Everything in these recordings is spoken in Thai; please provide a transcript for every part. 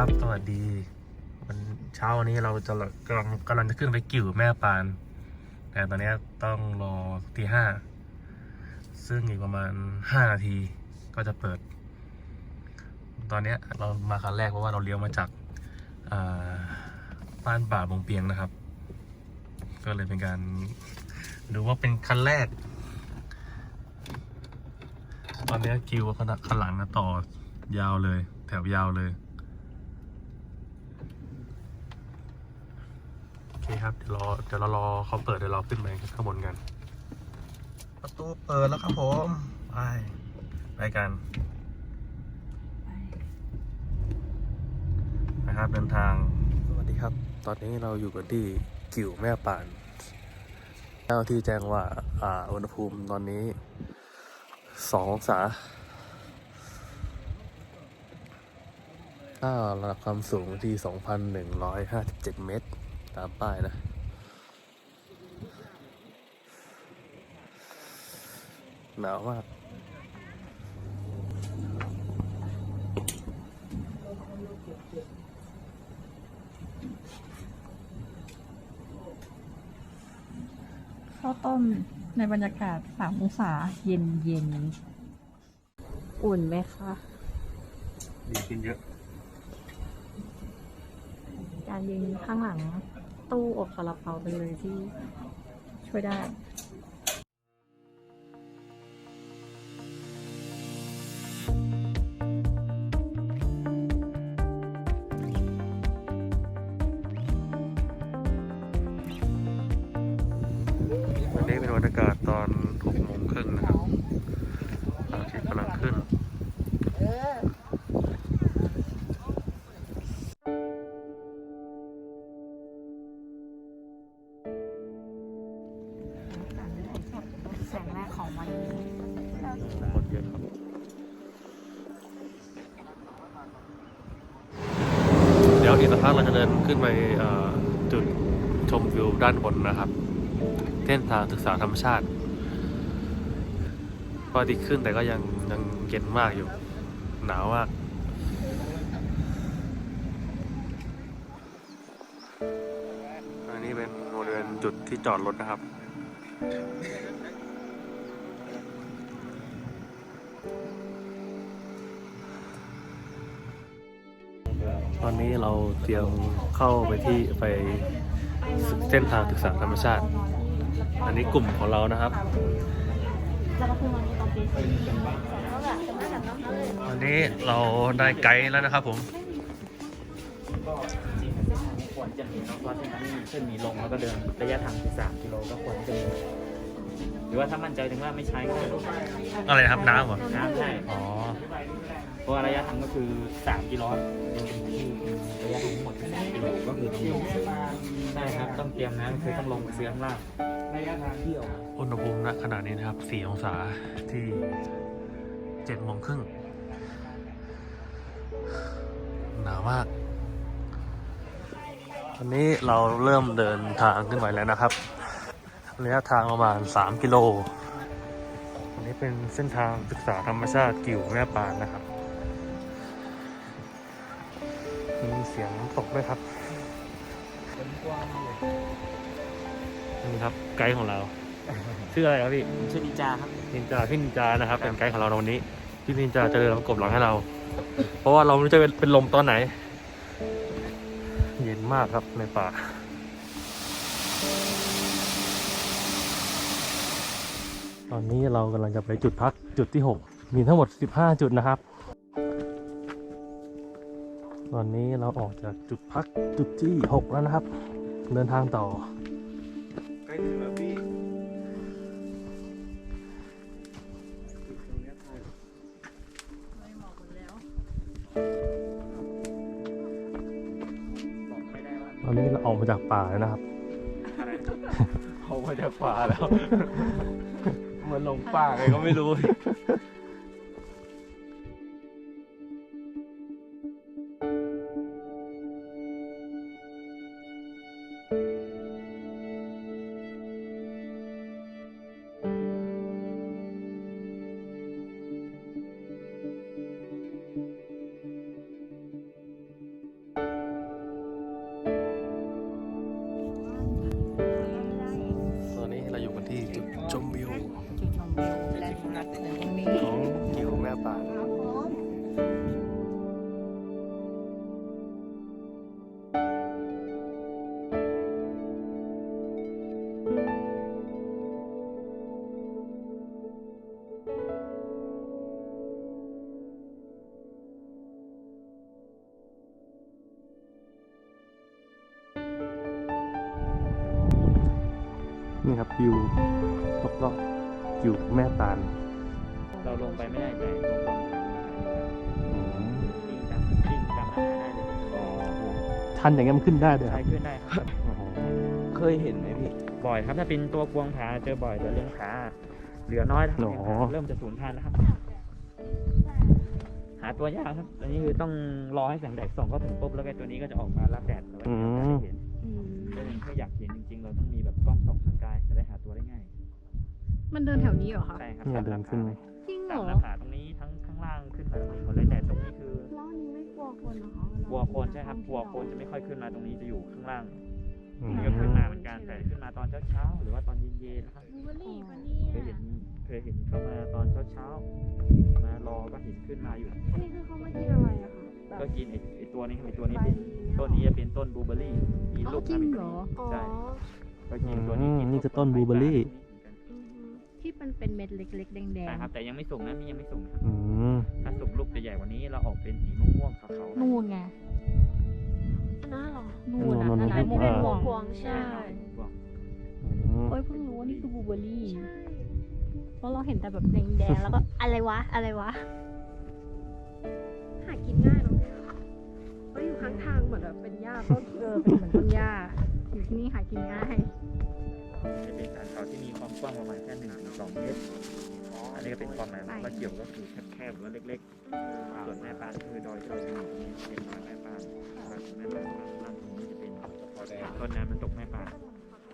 ครับ สวัสดี วันเช้าวันนี้เราจะกำลังกำลังจะขึ้นไปกิ่วแม่ปาน แต่ตอนนี้ต้องรอตีห้า ซึ่งอีกประมาณห้านาทีก็จะเปิด ตอนนี้เรามาคันแรกเพราะว่าเราเลี้ยวมาจากอ่าบ้านป่าบงเปียงนะครับ ก็เลยเป็นการดูว่าเป็นคันแรก ตอนนี้คิวขนาดข้างหลังนะต่อยาวเลย แถวยาวเลย โอเคครับ เดี๋ยวรอเดี๋ยวเรารอเขาเปิดเดี๋ยวเราขึ้นไปข้างบนกัน ประตูเปิดแล้วครับผม ไปไปกันนะครับเดินทาง สวัสดีครับ ตอนนี้เราอยู่กันที่กิ่วแม่ป่าน เจ้าที่แจ้งว่า อ่า อุณหภูมิตอนนี้สององศาถ้าระดับความสูงที่ 2,157 เมตร ตามป้ายนะ หนาวมากข้าวต้มในบรรยากาศสามองศาเย็นเย็นอุ่นไหมคะ ดีขึ้นเยอะ การยืนข้างหลัง ตู้อบซาลาเปาเป็นเลยที่ช่วยได้วันนี้เป็นบรรยากาศตอน ขึ้นไปเอ่อจุดชมวิวด้านบนนะครับเส้นทางศึกษาธรรมชาติพอดีขึ้นแต่ก็ยังยังเย็นมากอยู่ หนาวมากอันนี้เป็นบริเวณจุดที่จอดรถนะครับ อนนี้เราเตรียมเข้าไปที่ไปเส้นทางศึกษาธรรมชาติ อันนี้กลุ่มของเรานะครับวันนี้เราได้ไกด์แล้วนะครับผมก็จริงๆควรจะมีเนาะเพราะฉะนั้นมีขึ้นมีลงแล้วก็เดินระยะทางที่สามกิโลก็ควรจะมี หรือว่าถ้ามั่นใจถึงว่าไม่ใช้ก็ได้อะไรนะครับน้ำเหรอน้ำใช่อ๋อเพราะว่าระยะทางก็คือสามกิโลโดยเป็นที่ระยะทางทั้งหมดที่สามกิโลก็คือต้องลงใช่ครับต้องเตรียมน้ำคือต้องลงไปซื้อข้างล่างระยะทางเที่ยวอุณหภูมิณขณะนี้นะครับ4องศาที่7โมงครึ่งหนาวมากตอนนี้เราเริ่มเดินทางขึ้นไปแล้วนะครับ ระยะทางประมาณ 3 กิโล อันนี้เป็นเส้นทางศึกษาธรรมชาติกิ่วแม่ปานนะครับ มีเสียงน้ำตกด้วยครับนี่ครับไกด์ของเรา ชื่ออะไรครับพี่ชื่อนิจาครับนินจาพี่นินจานะครับ เป็นไกด์ของเราในวันนี้พี่นินจาจะเดินประกบหลังให้เรา เพราะว่าเราไม่รู้จะเป็นเป็นลมตอนไหน เย็นมากครับในป่า ตอนนี้เรากำลังจะไปจุดพักจุดที่ 6 มีทั้งหมด 15 จุดนะครับ ตอนนี้เราออกจากจุดพักจุดที่ 6 แล้วนะครับ เดินทางต่อใกล้ถึงแล้วพี่บอกไม่ได้ว่าตอนนี้เราออกมาจากป่าแล้วนะครับอะไรเขามาจากป่าแล้ว เหมือนหลงป่าไงก็ไม่รู้ ครับวิวรอบๆอยู่แม่ตาลเราลงไปไม่ได้แต่ลงลงอืมวิ่งตามวิ่งตามราคาได้เลยชันอย่างเงี้ยมันขึ้นได้ด้วยคใช้รับขึ้นได้ครับ โอ้โหเคยเห็นไหมพี่ บ่อยครับถ้าเป็นตัวพวงผาเจอบ่อยแต่เลี้ยงผาเหลือน้อยแล้วครับเลี้ยงผาเริ่มจะสูญพันธุ์แล้วครับ หาตัวยากครับ อันนี้คือต้องรอให้แสงแดดส่องเข้าถึงปุ๊บแล้วก็ตัวนี้ก็จะออกมารับแดดแล้วก็จะได้เห็นถ้าเป็นถ้าอยากเห็นจริงๆ เราต้องมี มันเดินแถวนี้เหรอคะ ใช่ครับเนี่ยเดินขึ้นเลยจริงเหรตามอหน้าผาตรงนี้ทั้งข้างล่างขึ้นมาตรงนี้หมดเลยแต่ตรงนี้คือแล้วอันนี้ไม่กลัวคนเหรอคะวัวโคนใช่ครับวัวโคนจะไม่ค่อยขึ้นมาตรงนี้จะอยู่ข้างล่างอืม นี่ก็ขึ้นมาเหมือนกันแต่ขึ้นมาตอนเช้าๆหรือว่าตอนเย็นๆนะครับบูเบอรี่ปะเคยเห็นเคยเห็นเข้ามาตอนเช้าๆมารอก็เห็นขึ้นมาอยู่ อันนี้คือเขามากินอะไรอะคะแบบก็กินไอ้ไอ้ตัวนี้ครับไอ้ตัวนี้เป็นต้นนี้จะเป็นต้นบลูเบอร์รี่มีลูกจริงเหรอใช่ก็กินตัวนี้กิอืมนี่คือต้นบลูเบอร์รี่ ที่มันเป็นเม็ดเล็ก ๆ แดงใช่ครับ แต่ยังไม่สุกนะนี่ยังไม่สุกนะครับอืมถ้าสุกลูกจะใหญ่กว่านี้เราออกเป็นสีม่วงๆขาวๆๆนูนไงน่าหรอนูนอะนูนนั่นๆไอ้ม่วงเออม่วงพวงใช่ ม่วงอืมเอ้ยเพิ่งรู้ว่านี่คือบลูเบอร์รี่ใช่ เพราะเราเห็นแต่แบบแดแดงงแล้วก็ อะไรวะอะไรวะ หากินง่ายเนาะก็อยู่ข้างทางเหมือนแบบเป็นหญ้าต้นๆเออเป็นเหมือนต้นหญ้าอยู่ที่นี่หากินง่าย จะเป็นสารเขาที่มีความกว้างประมาณแค่หนึ่งถึงสองเมตรอันนี้ก็เป็นความหมายของว่าเกี่ยวก็คือแคบๆหรือว่าเล็กๆ ส่วนแม่ปานก็คือดอยที่เราจะมีตรงนี้เป็นดอยแม่ปานส่วนแม่ปานล่างตรงนี้จะเป็นต้นน้ำมันตกแม่ปาน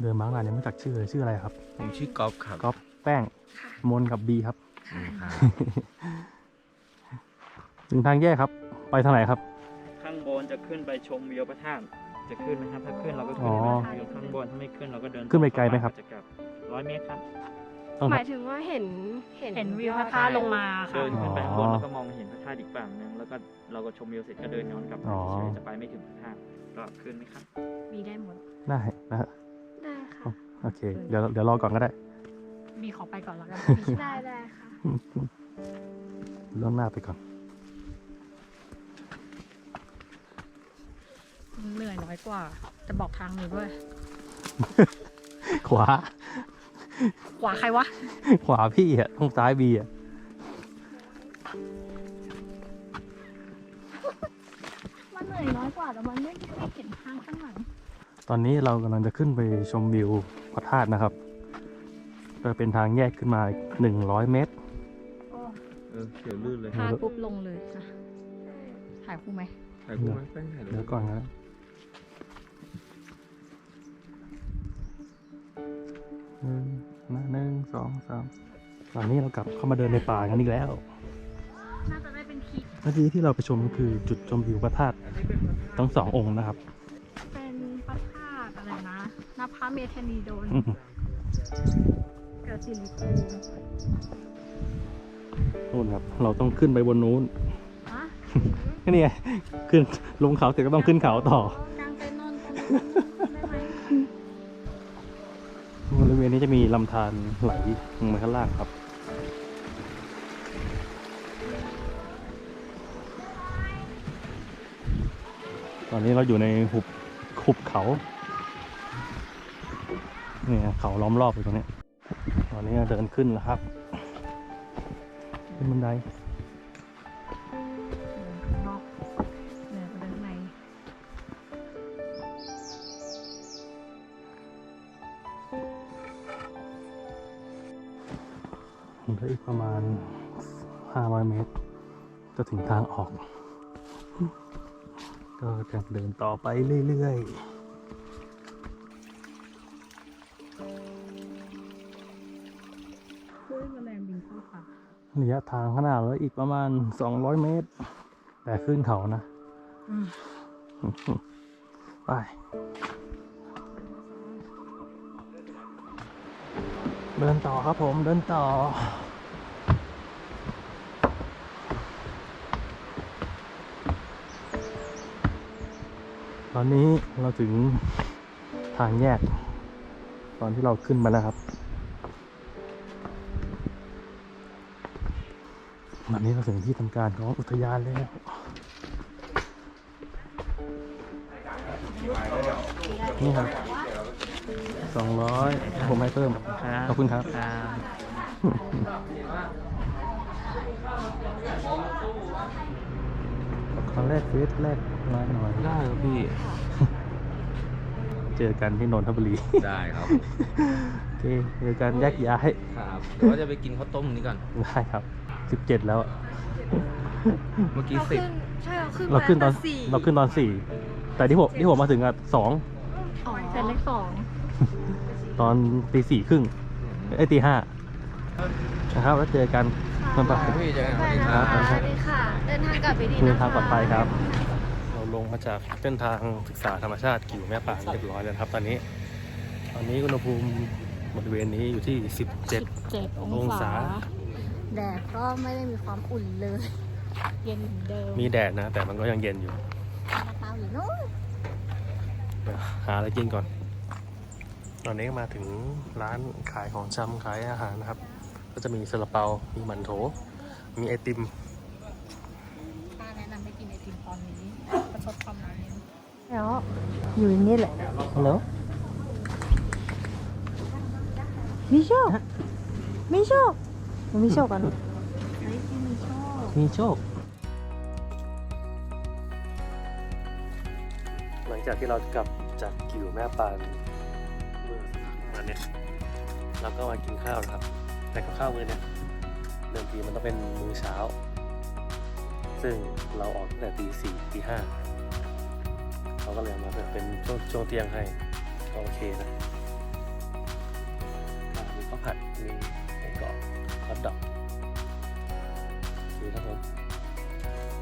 เดินมาขนาดนี้ไม่รู้จักชื่อเลยชื่ออะไรครับผมชื่อกอล์ฟครับก๊อฟแป้งมนกับบีครับถึงทางแยกครับ ไปทางไหนครับ ข้างบนจะขึ้นไปชมวิวพระธาตุ จะขึ้นไหมครับ ถ้าขึ้นเราก็ขึ้นอ๋อไปวิวข้างบนถ้าไม่ขึ้นเราก็เดินขึ้นไปไกลไหมครับ จะกลับร้อยเมตรครับต้องหมายถึงว่าเห็นเห็นเห็นวิวพระธาตุลงมาค่ะ เดินขึ้นไปข้างบนอ๋อแล้วก็มองเห็นพระธาตุอีกฝั่งหนึงแล้วก็เราก็ชมวิวเสร็จก็เดินย้อนกลับมาอ๋อ เฉยๆจะไปไม่ถึงพระธาตุก็ขึ้นไหมครับ มีได้หมด ได้นะฮะได้ค่ะ โอเคเดี๋ยวเดี๋ยวรอก่อนก็ได้มีขอไปก่อนแล้วกัน ได้ได้ค่ะเรื่องหน้าไปก่อน เหนื่อยน้อยกว่า จะบอกทางหนูด้วย ขวา ขวาใครวะ ขวาพี่อะต้องซ้ายบีอะมันเหนื่อยน้อยกว่าแต่มันไม่ไม่เห็นทางข้างหลัง ตอนนี้เรากำลังจะขึ้นไปชมวิวพระธาตุนะครับจะเป็นทางแยกขึ้นมาหนึ่งร้อยเมตร เออเดี๋ยวลื่นเลยพาปุ๊บลงเลยนะถ่ายคู่ไหมถ่ายรูปไหมแป้งถ่ายรูเดี๋ยวปก่อนนะ อนนี้เรากลับเข้ามาเดินในป่ากันอีกแล้ว น่าจะได้เป็นคลิปเมื่อกี้ที่เราไปชมก็คือจุดชมวิวพระธาตุทั้งสององค์นะครับ เป็นพระธาตุอะไรนะนภาเมธานีโดนอืมเกิดสิริภูมินู่นครับ เราต้องขึ้นไปบนนู้นฮะนี่ไงขึ้นลงเขาเสร็จก็ต้องขึ้นเขาต่อกลางเต็นท์นอนตรงนู้นได้ไหมบริเวณนี้จะมีลำธารไหลลงมาข้างล่างครับ ตอนนี้เราอยู่ในหุบหุบเขาเนี่ยเขาล้อมรอบอยู่ตรงนี้ ตอนนี้เดินขึ้นแล้วครับ ขึ้นบันไดข้างนอกเดินไปด้านในเหลืออีกประมาณ 500 เมตร จะถึงทางออก ก็จะเดินต่อไปเรื่อยๆเพื่อแมลงบินเข้าป่าระยะทางข้างหน้าเหลืออีกประมาณ200เมตร แต่ขึ้นเขานะอืมไปเดินต่อครับผมเดินต่อ ตอนนี้เราถึงทางแยก ตอนที่เราขึ้นมาแล้วครับตอนนี้เราถึงที่ทำการของอุทยานแล้วนี่ครับสองร้อยผมให้เพิ่มขอบคุณครับ ครั้งแรกเฟสแรกน้อยหน่อยได้ครับพี่ เจอกันที่นนทบุรี ได้ครับ โอเคเจอกันแยกย้าย ครับเดี๋ยวว่าจะไปกินข้าวต้มนี้ก่อน ได้ครับ สิบเจ็ดแล้ว เมื่อกี้เราสิขึ้บนใช่เราขึ้นเราขึ้นตอนมตั้งแต่สี่เราขึ้นตอนสี่ แต่ที่ผมที่ผมมาถึงอะสอง อ๋อเป็นเลขสองตอนตีสี่ครึ่งไอ้ยตีห้านะครับ แล้วเจอกัน มันปะพี่เจอกันไปวันนี้นะครัคะบสวัสดีค่ะ เดินทางกลับไปดีเดินะนคะทางปลอดภัยครับ เราลงมาจากเส้นทางศึกษาธรรมชาติกิ่วแม่ป่านเรียบร้อยแล้วนะครับ ตอนนี้ ตอนนี้อุณหภูมิบริเวณนี้อยู่ที่ 17เจ็ดอองงศาศา แดดก็ไม่ได้มีความอุ่นเลย เย็นเหมือนเดิม มีแดดนะ แต่มันก็ยังเย็นอยู่เตาอยู่นู้นเดี๋ยวหาอะไรกินก่อน ตอนนี้ก็มาถึงร้านขายของชำขายอาหารนะครับ ก็จะมีซาลาเปา มีหมันโถ มีไอติมป้าแนะนำให้กินไอติมตอนนี้ประชดความหนาวเย็นแล้วอยู่นี่แหละฮัลโหลมีโชคมีโชคมีโชคกันมีโชค หลังจากที่เรากลับจากกิ่วแม่ปานเมื่อวันเนี้ยเราก็มากินข้าวนะครับ แต่กับข้าวมื้อเนี้ยเดิมทีมันต้องเป็นมื้อเช้า ซึ่งเราออกตั้งแต่ตีสี่ตีห้าเขาก็เลยมาเป็นช่วงช่วงเที่ยงให้ก็โอเคนะมีข้าวผัดมีไก่กรอบฮอทดอกโอเคครับผม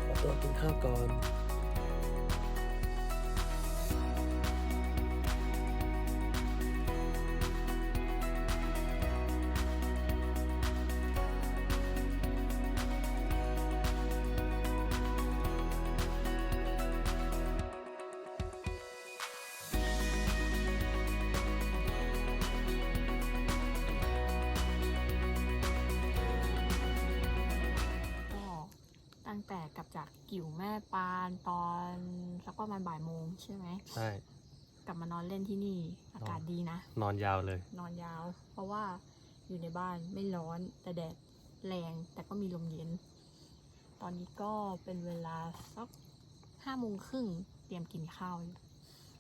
ขอตัวกินข้าวก่อน ตั้งแต่กลับจากกิ่วแม่ปานตอนสักประมาณบ่ายโมงใช่ไหมใช่กลับมานอนเล่นที่นี่ อากาศดีนะ นอนยาวเลย นอนยาว เพราะว่าอยู่ในบ้านไม่ร้อนแต่แดดแรงแต่ก็มีลมเย็น ตอนนี้ก็เป็นเวลาสักห้าโมงครึ่งเตรียมกินข้าวอยู่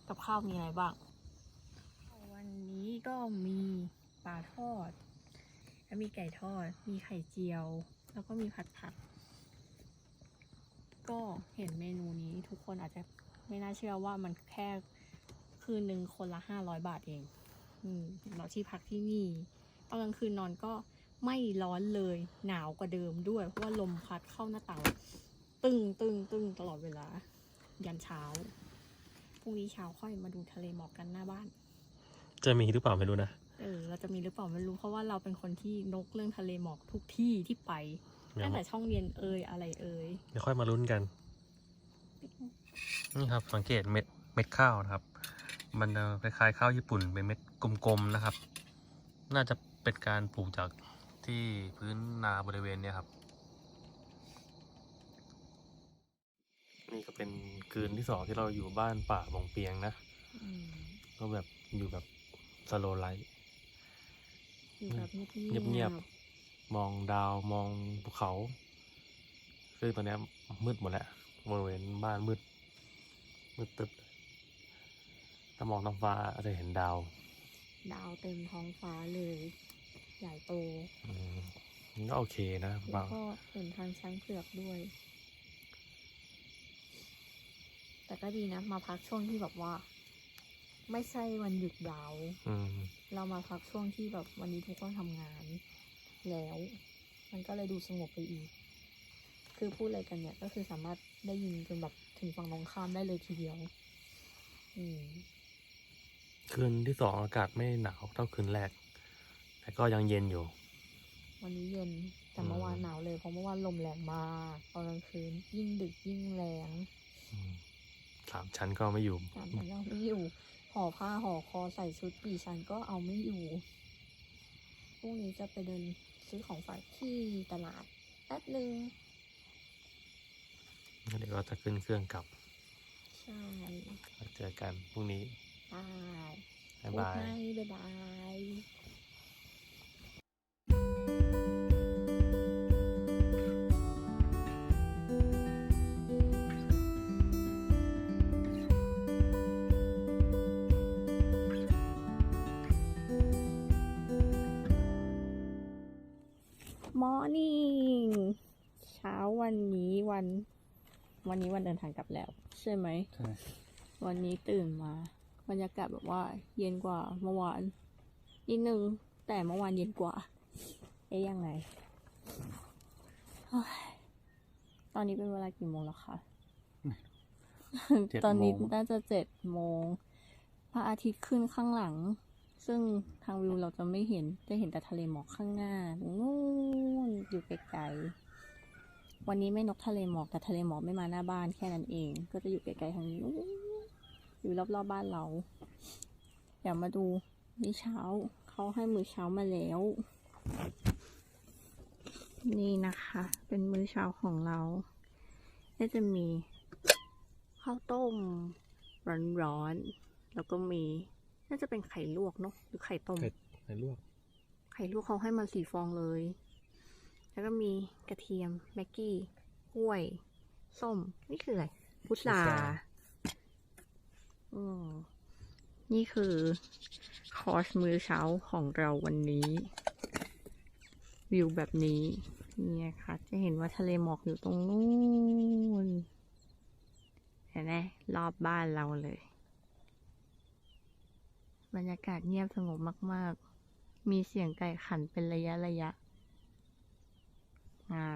กับข้าวมีอะไรบ้าง วันนี้ก็มีปลาทอด แล้วมีไก่ทอด มีไข่เจียว แล้วก็มีผัดผัก ก็เห็นเมนูนี้ทุกคนอาจจะไม่น่าเชื่อว่ามันแค่คืนหนึ่งคนละห้าร้อยบาทเองอืมเราที่พักที่นี่ตอนกลางคืนนอนก็ไม่ร้อนเลยหนาวกว่าเดิมด้วย เพราะว่าลมพัดเข้าหน้าต่างตึงตึงตึงตลอดเวลา ยันเช้าพรุ่งนี้เช้าค่อยมาดูทะเลหมอกกันหน้าบ้าน จะมีหรือเปล่าไม่รู้นะ เออ เราจะมีหรือเปล่าไม่รู้เพราะว่าเราเป็นคนที่นกเรื่องทะเลหมอกทุกที่ที่ไปเดี๋ยว ตั้งแต่ช่องเรียนเอ่ยอะไรเอ่ยเดี๋ยวค่อยมาลุ้นกัน นี่ครับสังเกตเม็ดเม็ดข้าวนะครับ มันจะคล้ายๆข้าวญี่ปุ่นเป็นเม็ดกลมๆนะครับ น่าจะเป็นการปลูกจากที่พื้นนาบริเวณเนี้ยครับ นี่ก็เป็นคืนที่สองที่เราอยู่บ้านป่าบงเปียงนะอืมก็แบบอยู่แบบสโลไลท์อยู่แบบเงียบเงียบ มองดาวมองภูเขา ซึ่งตอนเนี้ยมืดหมดแล้วบริเวณบ้านมืด มืดตึ๊บถ้ามองท้องฟ้าอาจจะเห็นดาว ดาวเต็มท้องฟ้าเลย ใหญ่โตอืมมันก็โอเคนะแล้บาวงก็เห็นทางช้างเผือกด้วย แต่ก็ดีนะ มาพักช่วงที่แบบว่า ไม่ใช่วันหยุดยาว อืม เรามาพักช่วงที่แบบวันนี้ทุกคนทำงาน แล้ว มันก็เลยดูสงบไปอีก คือพูดอะไรกันเนี่ย ก็คือสามารถได้ยินจนแบบถึงฝั่งตรงข้ามได้เลยทีเดียว อืม คืนที่สองอากาศไม่หนาวเท่าคืนแรก แต่ก็ยังเย็นอยู่ วันนี้เย็นแต่อืมเมื่อวานหนาวเลยเพราะเมื่อวานลมแรงมากตอนกลางคืน ยิ่งดึกยิ่งแรงอืมสามชั้นก็ไม่อยู่สามชั้นเอาไม่อยู่ห่อผ้าห่อคอใส่ชุดกี่ชั้นก็เอาไม่อยู่ พรุ่งนี้จะไปเดิน ซื้อของฝากที่ตลาดแป๊บนึงเดี๋ยวเราจะขึ้นเครื่องกลับใช่แล้วเจอกันพรุ่งนี้ได้บ๊ายบาย บ๊ายบายมอร์ นิ่งเช้าวันนี้วัน วันนี้วันเดินทางกลับแล้ว ใช่ไหมใช่วันนี้ตื่นมาบรรยากาศแบบว่าเย็นกว่าเมื่อวานนิดนึงแต่เมื่อวานเย็นกว่า เอ๊ยยังไงเฮ้ยตอนนี้เป็นเวลากี่โมงแล้วคะเจ็ดโมงตอนนี้น่าจะเจ็ดโมงพระอาทิตย์ขึ้นข้างหลัง ซึ่งทางวิวเราจะไม่เห็น จะเห็นแต่ทะเลหมอกข้างหน้านู่นอยู่ไกลๆ วันนี้ไม่นกทะเลหมอกแต่ทะเลหมอกไม่มาหน้าบ้านแค่นั้นเอง ก็จะอยู่ไกลๆทางนี้นอยู่รอบๆบบ้านเราเดี๋ยวมาดูนี่เช้าเขาให้มื้อเช้ามาแล้ว นี่นะคะ เป็นมื้อเช้าของเราก็จะมีข้าวต้มร้อนๆแล้วก็มี น่าจะเป็นไข่ลวกเนาะหรือไข่ต้ม ไข่ไข่ลวก ไข่ลวกเขาให้มาสี่ฟองเลย แล้วก็มีกระเทียมแม็กกี้กล้วย ส้ม นี่คืออะไรพุทราพุทราอืมนี่คือคอร์สมื้อเช้าของเราวันนี้ วิวแบบนี้เนี่ยค่ะ จะเห็นว่าทะเลหมอกอยู่ตรงนู้นเห็นไหมรอบบ้านเราเลย บรรยากาศเงียบสงบมาก ๆ มีเสียงไก่ขันเป็นระยะระยะ อ่า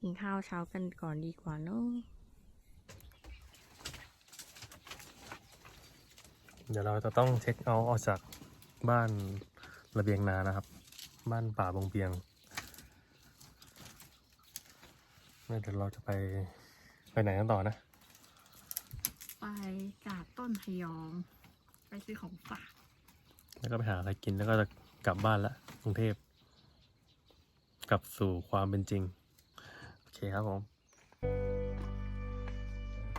กินข้าวเช้ากันก่อนดีกว่าเนอะเดี๋ยวเราจะต้องเช็คเอาท์ออกจากบ้านระเบียงนานะครับ บ้านป่าบงเบียงเดี๋ยวเราจะไปไปไหนกันต่อนะ กาดต้นพยอง ไปซื้อของฝาก แล้วก็ไปหาอะไรกินแล้วก็จะกลับบ้านละกรุงเทพ กลับสู่ความเป็นจริง โอเคครับผม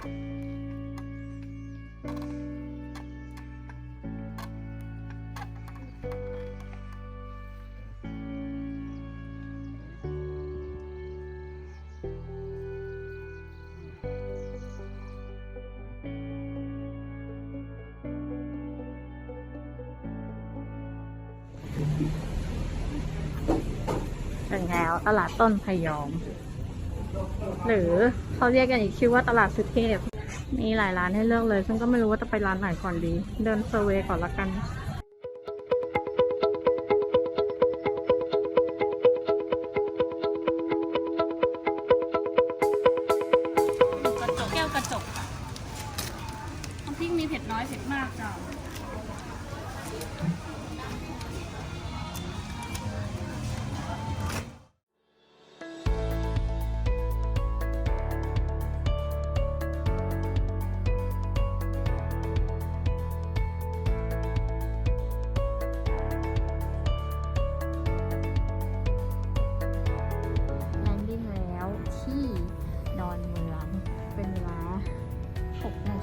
ถึง ตลาดต้นพยอม หรือเขาเรียกกันอีกชื่อว่าตลาดสุเทพมีหลายร้านให้เลือกเลย ซึ่งก็ไม่รู้ว่าจะไปร้านไหนก่อนดี เดินเซอร์เวยก่อนละกัน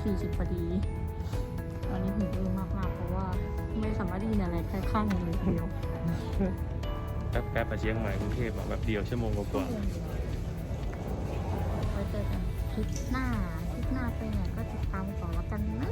40พอดี ตอนนี้หูอื้อมากๆ เพราะว่าไม่สามารถได้ยินอะไรข้างๆเลยทีเดียวแป๊บแป๊บไปเชียงใหม่กรุงเทพอะแบบเดียวชั่วโมงกว่าไว้เจอกันคลิปหน้าคลิปหน้าไปไหนก็ติดตามก่อนแล้วกันนะ